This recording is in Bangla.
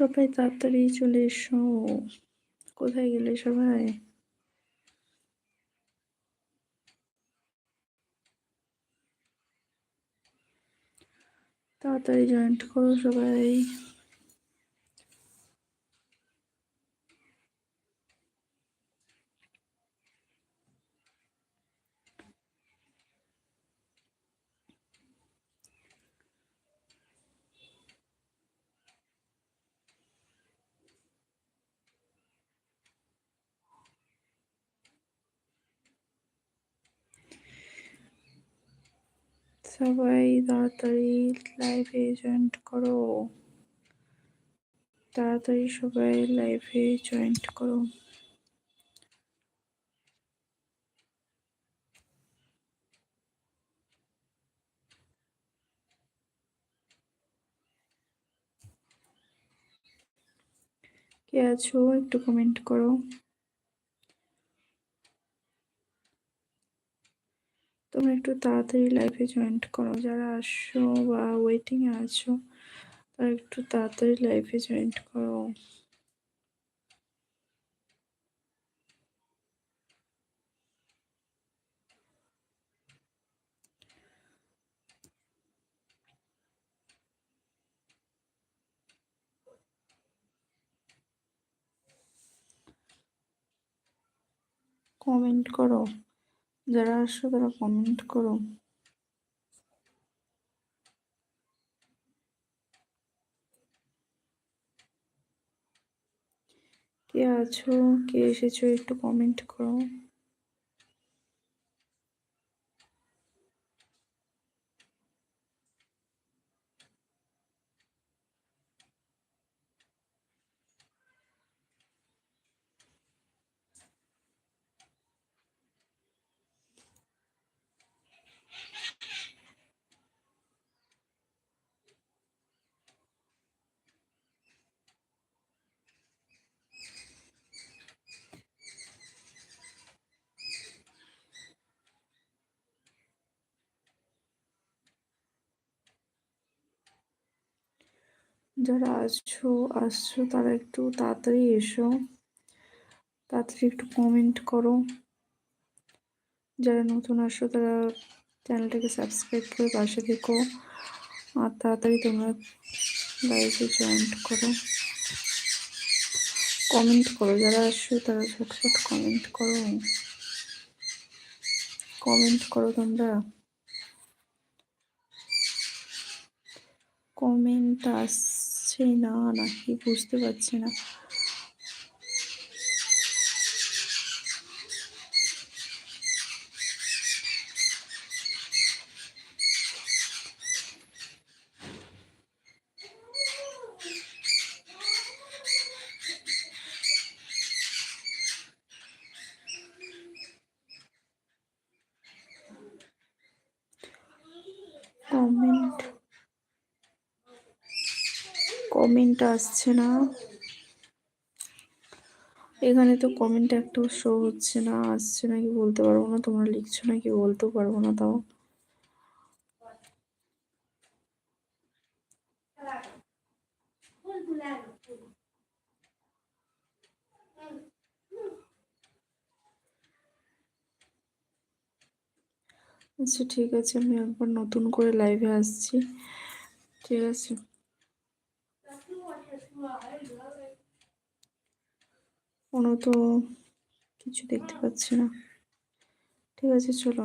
সবাই তাড়াতাড়ি চলে এসো। কোথায় গেলে সবাই? তাড়াতাড়ি জয়েন্ট করো সবাই। সবাই তাড়াতাড়ি লাইভে জয়েন্ট করো। তাড়াতাড়ি সবাই লাইভে জয়েন্ট করো। কে আছো একটু কমেন্ট করো। তোমরা একটু তাড়াতাড়ি লাইফে জয়েন্ট করো। যারা আসছো বা ওয়েটিংয়ে আছো, তারা একটু তাড়াতাড়ি লাইফে জয়েন্ট করো। কমেন্ট করো। যারা আসছো তারা কমেন্ট করো। কে আছো? কে এসেছ একটু কমেন্ট করো। যারা আসছো আসছো, তারা একটু তাড়াতাড়ি এসো। তাড়াতাড়ি একটু কমেন্ট করো। যারা নতুন আসো, তারা চ্যানেলটাকে সাবস্ক্রাইব করে পাশে থেকো। আর তাড়াতাড়ি তোমরা লাইভে জয়েন্ট করো। কমেন্ট করো। যারা আসছো, তারা ঝটফট কমেন্ট করো। কমেন্ট করো তোমরা। কমেন্ট আসছে না নাকি বুঝতে পারছি না। কমেন্ট কমেন্ট আসছে না। এখানে তো কমেন্ট একটাও শো হচ্ছে না, আসছে নাকি বলতে পারব না, তোমরা লিখছো নাকি বলতেও পারব না তাও। আচ্ছা ঠিক আছে, আমি একবার নতুন করে লাইভে আসছি। ঠিক আছে। কোনো তো কিছু দেখতে পাচ্ছি না। ঠিক আছে চলো।